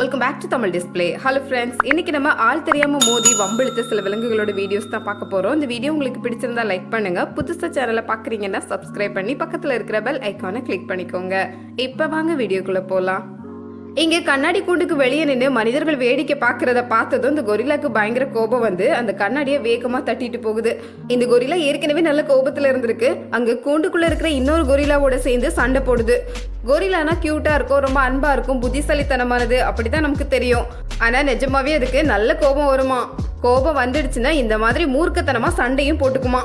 Welcome back to Tamil display hello friends இன்னைக்கு நம்ம ஆள் தெரியாம மோதி வம்பிழுத்த சில விலங்குகளோட வீடியோஸ் தான் பார்க்க போறோம். இந்த வீடியோ உங்களுக்கு பிடிச்சிருந்தா லைக் பண்ணுங்க. புதுசா சேனலை பார்க்குறீங்கன்னா சப்ஸ்கிரைப் பண்ணி பக்கத்துல இருக்கிற பெல் ஐக்கானை கிளிக் பண்ணிக்கோங்க. இப்போ வாங்க வீடியோக்குள்ள போலாம். இங்கே கண்ணாடி கூண்டுக்கு வெளியே நின்று மனிதர்கள் வேடிக்கை பார்க்கறத பார்த்ததும் இந்த கொரிலாக்கு பயங்கர கோபம் வந்து அந்த கண்ணாடியை வேகமாக தட்டிட்டு போகுது. இந்த கொரில்லா ஏற்கனவே நல்ல கோபத்தில் இருந்திருக்கு. அங்கே கூண்டுக்குள்ளே இருக்கிற இன்னொரு கொரிலாவோட சேர்ந்து சண்டை போடுது. கொரிலானா க்யூட்டாக இருக்கும் ரொம்ப அன்பாக இருக்கும் புத்திசாலித்தனமானது அப்படி தான் நமக்கு தெரியும். ஆனால் நிஜமாவே அதுக்கு நல்ல கோபம் வருமா? கோபம் வந்துடுச்சுன்னா இந்த மாதிரி மூர்க்கத்தனமாக சண்டையும் போட்டுக்குமா?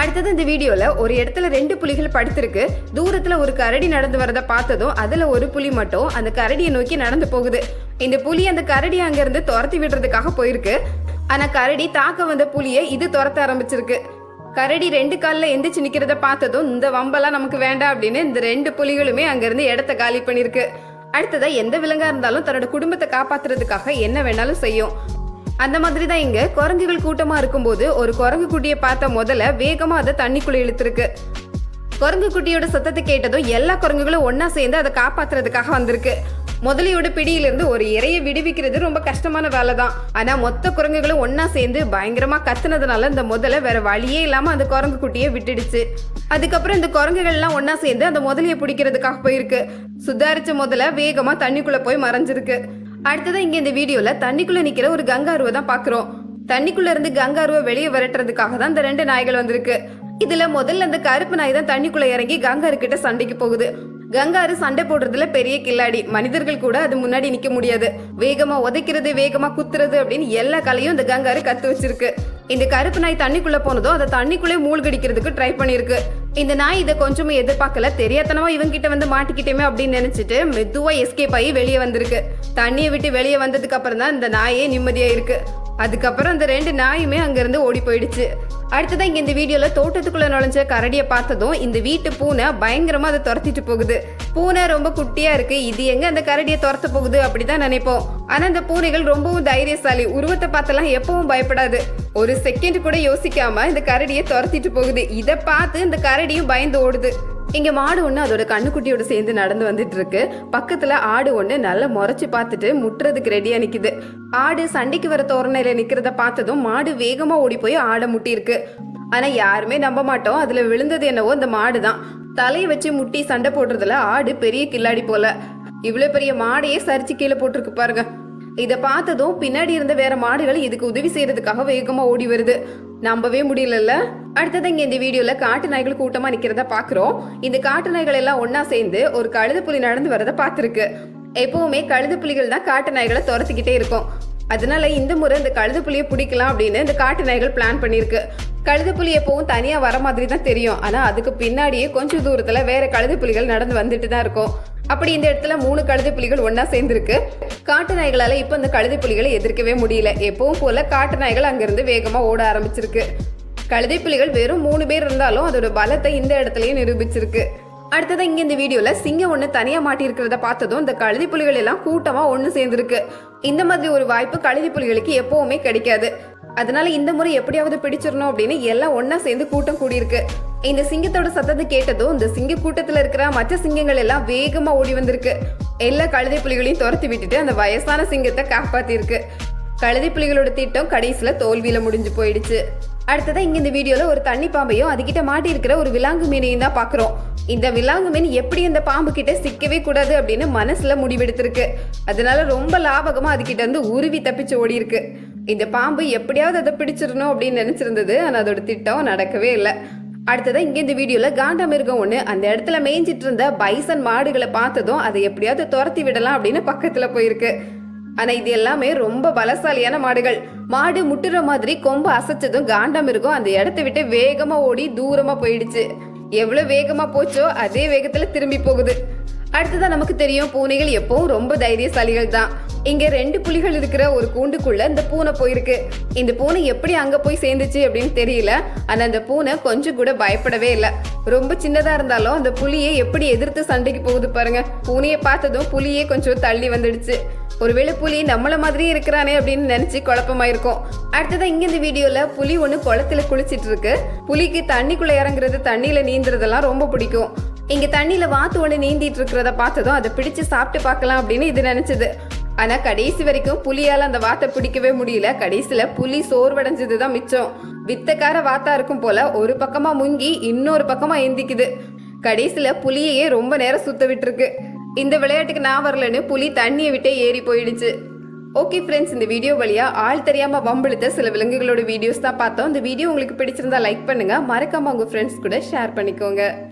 அடுத்தது இந்த வீடியோல ஒரு இடத்துல ரெண்டு புலிகள் படுத்திருக்கு. தூரத்துல ஒரு கரடி நடந்து வரத பார்த்ததும் அதுல ஒரு புலி மட்டும் அந்த கரடியை நோக்கி நடந்து போகுது. இந்த புலி அந்த கரடியை அங்கிருந்து துரத்தி விடுறதுக்காக போயிருக்கு. ஆனா கரடி தாக்க வந்த புலியை இது துரத்த ஆரம்பிச்சிருக்கு. கரடி ரெண்டு காலில் எந்திரிச்சு நிக்கிறத பார்த்ததும் இந்த வம்பெல்லாம் நமக்கு வேண்டாம் அப்படின்னு இந்த ரெண்டு புலிகளுமே அங்கேருந்து இடத்த காலி பண்ணிருக்கு. அடுத்ததா எந்த விலங்கா இருந்தாலும் தன்னோட குடும்பத்தை காப்பாத்துறதுக்காக என்ன வேணாலும் செய்யும். அந்த மாதிரி தான் இங்க. குரங்குகள் கூட்டமா இருக்கும்போது ஒரு குரங்கு குட்டியை பார்த்த முதல்ல வேகமா அதை தண்ணிக்குள்ள இழுத்துருக்கு. குரங்கு குட்டியோட சத்தத்தை கேட்டதும் எல்லா குரங்குகளும் ஒன்னா சேர்ந்து அதை காப்பாத்துறதுக்காக வந்திருக்கு. முதலையோட பிடியிலிருந்து ஒரு இறையை விடுவிக்கிறது ரொம்ப கஷ்டமான வேலை தான் ஆனா மொத்த குரங்குகளும் ஒன்னா சேர்ந்து பயங்கரமா கத்துனதுனால இந்த முதல்ல வேற வழியே இல்லாம அந்த குரங்கு குட்டியை விட்டுடுச்சு. அதுக்கப்புறம் இந்த குரங்குகள் எல்லாம் ஒன்னா சேர்ந்து அந்த முதலையை பிடிக்கிறதுக்காக போயிருக்கு. சுதாரிச்ச முதல்ல வேகமா தண்ணிக்குள்ள போய் மறைஞ்சிருக்கு. அடுத்ததான் இங்க இந்த வீடியோல தண்ணிக்குள்ள நிக்கிற ஒரு கங்காருவை தான் பாக்குறோம். தண்ணிக்குள்ள இருந்து கங்காருவை வெளியே விரட்டுறதுக்காக தான் இந்த ரெண்டு நாய்கள் வந்திருக்கு. இதுல முதல்ல அந்த கருப்பு நாய் தான் தண்ணிக்குள்ள இறங்கி கங்காரு கிட்ட சண்டைக்கு போகுது. கங்காரு சண்டை போடுறதுல பெரிய கில்லாடி. மனிதர்கள் கூட அது முன்னாடி நிக்க முடியாது. வேகமா உதைக்கிறது வேகமா குத்துறது அப்படின்னு எல்லா கலையும் இந்த கங்காரு கத்து வச்சிருக்கு. இந்த கருப்பு நாய் தண்ணிக்குள்ள போனதும் அதை தண்ணிக்குள்ளே மூழ்கடிக்கிறதுக்கு ட்ரை பண்ணியிருக்கு. இந்த நாய் இதை கொஞ்சமும் எதிர்பார்க்கல. தெரியாதனமா இவங்க கிட்ட வந்து மாட்டிக்கிட்டேமே அப்படின்னு நினைச்சிட்டு மெதுவா எஸ்கேப் ஆகி வெளியே வந்திருக்கு. தண்ணியை விட்டு வெளியே வந்ததுக்கு அப்புறம் தான் இந்த நாயே நிம்மதியா இருக்கு. அதுக்கப்புறம் அந்த ரெண்டு நாயுமே அங்கிருந்து ஓடி போயிடுச்சு. அடுத்ததான் இங்கே இந்த வீடியோவில் தோட்டத்துக்குள்ளே நுழைஞ்ச கரடியை பார்த்ததும் இந்த வீட்டு பூனை பயங்கரமாக அதை துரத்திட்டு போகுது. பூனை ரொம்ப குட்டியாக இருக்குது இது எங்கே அந்த கரடியை துரத்த போகுது அப்படி தான் நினைப்போம். ஆனால் அந்த பூனைகள் ரொம்பவும் தைரியசாலி. உருவத்தை பார்த்தெல்லாம் எப்பவும் பயப்படாது. ஒரு செகண்ட் கூட யோசிக்காமல் இந்த கரடியை துரத்திட்டு போகுது. இதை பார்த்து இந்த கரடியும் பயந்து ஓடுது. இங்க மாடு ஒண்ணு அதோட கண்ணுக்குட்டியோட சேர்ந்து நடந்து வந்துட்டு இருக்கு பக்கத்துல ஆடு ஒண்ணு நல்லா முறைச்சு பார்த்துட்டு முட்டுறதுக்கு ரெடியா நிக்குது. ஆடு சண்டைக்கு வர தோரணையில நிக்கிறத பார்த்ததும் மாடு வேகமா ஓடி போய் ஆடை முட்டியிருக்கு. ஆனா யாருமே நம்ப மாட்டோம். அதுல விழுந்தது என்னவோ இந்த மாடு தான் தலையை வச்சு முட்டி சண்டை போடுறதுல ஆடு பெரிய கில்லாடி போல. இவ்வளவு பெரிய மாடையே சரிச்சு கீழே போட்டிருக்கு பாருங்க. இதை பார்த்ததும் பின்னாடி இருந்த வேற மாடுகள் இதுக்கு உதவி செய்யறதுக்காக வேகமா ஓடி வருது. நம்பவே முடியலல்ல. அடுத்தது இங்க இந்த வீடியோல காட்டு நாய்கள் கூட்டமா நிக்கிறத பாக்குறோம். இந்த காட்டு நாய்கள் எல்லாம் ஒன்னா சேர்ந்து ஒரு கழுது புலி நடந்து வரத பாத்திருக்கு எப்பவுமே கழுது புலிகள் தான் காட்டு நாய்களை துரத்துக்கிட்டே இருக்கும். அதனால இந்த முறை இந்த கழுது புலியை பிடிக்கலாம் அப்படின்னு இந்த காட்டு நாய்கள் பிளான் பண்ணிருக்கு கழுது புலி எப்பவும் தனியா வர மாதிரி தான் தெரியும். ஆனா அதுக்கு பின்னாடியே கொஞ்சம் தூரத்துல வேற கழுது புலிகள் நடந்து வந்துட்டு தான் இருக்கும். அப்படி இந்த இடத்துல மூணு கழுதை புலிகள் ஒன்னா சேர்ந்துருக்கு. காட்டு நாய்களால இப்ப இந்த கழுதை புலிகளை எதிர்க்கவே முடியல. எப்பவும் போல காட்டு நாய்கள் அங்கிருந்து வேகமா ஓட ஆரம்பிச்சிருக்கு. கழுதை புலிகள் வெறும் மூணு பேர் இருந்தாலும் அதோட பலத்தை இந்த இடத்துலயும் நிரூபிச்சிருக்கு. அடுத்தது இங்க இந்த வீடியோல சிங்கம் ஒண்ணு தனியா மாட்டி இருக்கிறத பார்த்ததும் இந்த கழுதி புலிகள் எல்லாம் கூட்டமா ஒண்ணு சேர்ந்துருக்கு. இந்த மாதிரி ஒரு வாய்ப்பு கழுதி புலிகளுக்கு எப்பவுமே கிடைக்காது. அதனால இந்த முறை எப்படியாவது பிடிச்சிடணும் அப்படின்னு எல்லாம் ஒன்றா சேர்ந்து கூட்டம் கூடியிருக்கு. இந்த சிங்கத்தோட சத்தத்தை கேட்டதும் இந்த சிங்க கூட்டத்துல இருக்கிற மற்ற சிங்கங்கள் எல்லாம் வேகமா ஓடி வந்திருக்கு. எல்லா கழுதை புலிகளையும் துரத்தி விட்டுட்டு அந்த வயசான சிங்கத்தை காப்பாத்திருக்கு. கழுதை புலிகளோட திட்டம் கடைசியில தோல்வியில முடிஞ்சு போயிடுச்சு. அடுத்ததான் இங்க இந்த வீடியோல ஒரு தண்ணி பாம்பையும் அதுகிட்ட மாட்டி இருக்கிற ஒரு விலாங்கு மீனையும் தான் பாக்குறோம். இந்த விலாங்கு மீன் எப்படி இந்த பாம்பு கிட்ட சிக்கவே கூடாது அப்படின்னு மனசுல முடிவெடுத்திருக்கு. அதனால ரொம்ப லாபகமா அதுகிட்ட இருந்து உருவி தப்பிச்சு ஓடி இருக்கு இந்த பாம்பு எப்படியாவது அதை பிடிச்சிடணும் அப்படின்னு நினைச்சிருந்தது ஆனா அதோட திட்டம் நடக்கவே இல்லை. அடுத்ததாக இங்கே இந்த வீடியோவில் காண்டா மிருகம் அந்த இடத்துல மேய்ஞ்சிட்டு இருந்த பைசன் மாடுகளை பார்த்ததும் அதை எப்படியாவது துரத்தி விடலாம் அப்படின்னு பக்கத்தில் போயிருக்கு. ஆனால் இது எல்லாமே ரொம்ப பலசாலியான மாடுகள். மாடு முட்டுற மாதிரி கொம்பு அசைச்சதும் காண்டம் இருக்கும் அந்த இடத்த விட்டு வேகமாக ஓடி தூரமாக போயிடுச்சு. எவ்வளோ வேகமாக போச்சோ அதே வேகத்தில் திரும்பி போகுது. அடுத்ததா நமக்கு தெரியும் பூனைகள் எப்பவும் ரொம்ப தைரியசாலிகள் தான் இங்க ரெண்டு புலிகள் இருக்கிற ஒரு கூண்டுக்குள்ள இந்த பூனை போயிருக்கு. இந்த பூனை எப்படி அங்க போய் சேர்ந்துச்சு அப்படின்னு தெரியல. ஆனா அந்த பூனை கொஞ்சம் கூட பயப்படவே இல்லை. ரொம்ப சின்னதா இருந்தாலும் அந்த புலியை எப்படி எதிர்த்து சண்டைக்கு போகுது பாருங்க. பூனையை பார்த்ததும் புலியே கொஞ்சம் தள்ளி வந்துடுச்சு. ஒருவேளை புலி நம்மள மாதிரியே இருக்கிறானே அப்படின்னு நினைச்சு குழப்பமா இருக்கும் அடுத்ததா இங்க இந்த வீடியோல புலி ஒண்ணு குளத்துல குளிச்சிட்டு இருக்கு. புலிக்கு தண்ணிக்குள்ள இறங்குறது தண்ணியில நீந்துறதெல்லாம் ரொம்ப பிடிக்கும். இங்க தண்ணியில வாத்து ஒண்ணு நீந்திட்டு இருக்கிறத பார்த்ததும் அதை பிடிச்சு சாப்பிட்டு பார்க்கலாம் அப்படின்னு இது நினைச்சது. ஆனா கடைசி வரைக்கும் புலியால அந்த வாத்தை பிடிக்கவே முடியல. கடைசியில புலி சோர்வடைஞ்சது தான் மிச்சம். வித்தக்கார வாத்தா இருக்கும் போல ஒரு பக்கமா முங்கி இன்னொரு பக்கமா எந்திக்குது கடைசியில புலியையே ரொம்ப நேரம் சுத்த விட்டுருக்கு. இந்த விளையாட்டுக்கு நான் வரலன்னு புலி தண்ணியை விட்டே ஏறி போயிடுச்சு. ஓகே ஃப்ரெண்ட்ஸ் இந்த வீடியோ வழியாக ஆள் தெரியாமல் வம்பிழுத்த சில விலங்குகளோட வீடியோஸ் தான் பார்த்தோம். இந்த வீடியோ உங்களுக்கு பிடிச்சிருந்தா லைக் பண்ணுங்க. மறக்காம உங்க ஃப்ரெண்ட்ஸ் கூட ஷேர் பண்ணிக்கோங்க.